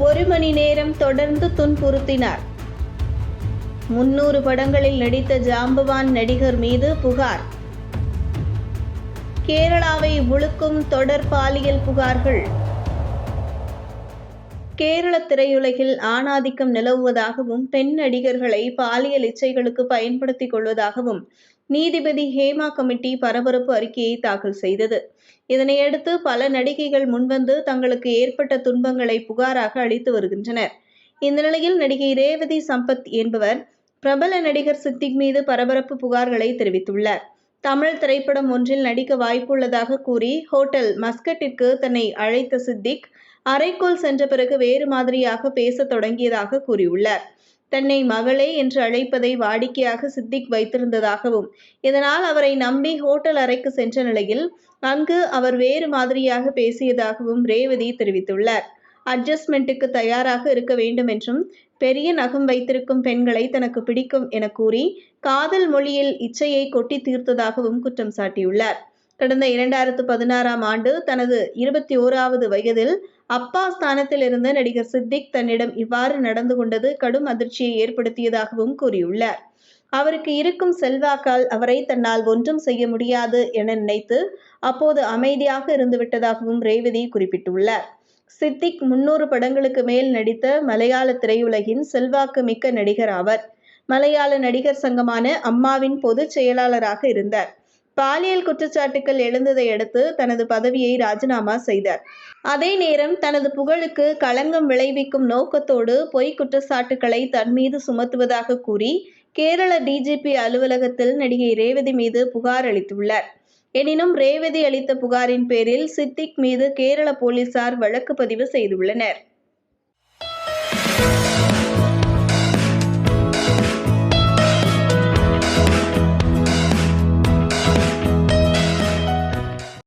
ஒரு மணி நேரம் தொடர்ந்து துன்புறுத்தினார். முன்னூறு படங்களில் நடித்த ஜாம்பவான் நடிகர் மீது புகார். கேரளாவை உழுக்கும் தொடர் பாலியல் புகார்கள். கேரள திரையுலகில் ஆணாதிக்கம் நிலவுவதாகவும் பெண் நடிகர்களை பாலியல் இச்சைகளுக்கு பயன்படுத்திக் கொள்வதாகவும் நீதிபதி ஹேமா கமிட்டி பரபரப்பு அறிக்கையை தாக்கல் செய்தது. இதனையடுத்து பல நடிகைகள் முன்வந்து தங்களுக்கு ஏற்பட்ட துன்பங்களை புகாராக அளித்து வருகின்றனர். இந்த நிலையில் நடிகை ரேவதி சம்பத் என்பவர் பிரபல நடிகர் சித்திக் மீது பரபரப்பு புகார்களை தெரிவித்துள்ளார். தமிழ் திரைப்படம் ஒன்றில் நடிக்க வாய்ப்புள்ளதாக கூறி ஹோட்டல் மஸ்கட்டிற்கு தன்னை அழைத்த சித்திக் அறைக்குள் சென்ற பிறகு வேறு மாதிரியாக பேசத் தொடங்கியதாக கூறியுள்ளார். தன்னை மகளே என்று அழைப்பதை வாடிக்கையாக சித்திக் வைத்திருந்ததாகவும் இதனால் அவரை நம்பி ஹோட்டல் அறைக்கு சென்ற நிலையில் அங்கு அவர் வேறு மாதிரியாக பேசியதாகவும் ரேவதி தெரிவித்துள்ளார். அட்ஜஸ்ட்மெண்ட்டுக்கு தயாராக இருக்க வேண்டும் என்றும் பெரிய நகம் வைத்திருக்கும் பெண்களை தனக்கு பிடிக்கும் என கூறி காதல் மொழியில் இச்சையை கொட்டி தீர்த்ததாகவும் குற்றம் சாட்டியுள்ளார். கடந்த இரண்டாயிரத்து பதினாறாம் ஆண்டு தனது இருபத்தி ஓராவது வயதில் அப்பா ஸ்தானத்தில் இருந்த நடிகர் சித்திக் தன்னிடம் இவ்வாறு நடந்து கொண்டது கடும் அதிர்ச்சியை ஏற்படுத்தியதாகவும் கூறியுள்ளார். அவருக்கு இருக்கும் செல்வாக்கால் அவரை தன்னால் ஒன்றும் செய்ய முடியாது என நினைத்து அப்போது அமைதியாக இருந்துவிட்டதாகவும் ரேவதி குறிப்பிட்டுள்ளார். சித்திக் முன்னூறு படங்களுக்கு மேல் நடித்த மலையாள திரையுலகின் செல்வாக்கு மிக்க நடிகர் ஆவர். மலையாள நடிகர் சங்கமான அம்மாவின் பொதுச் செயலாளராக இருந்தார். பாலியல் குற்றச்சாட்டுகள் எழுந்ததை அடுத்து தனது பதவியை ராஜினாமா செய்தார். அதே நேரம் தனது புகழுக்கு களங்கம் விளைவிக்கும் நோக்கத்தோடு பொய் குற்றச்சாட்டுகளை தன் மீது சுமத்துவதாக கூறி கேரள டிஜிபி அலுவலகத்தில் நடிகை ரேவதி மீது புகார் அளித்துள்ளார். எனினும் ரேவதி அளித்த புகாரின் பேரில் சித்திக் மீது கேரள போலீசார் வழக்கு பதிவு செய்துள்ளனர்.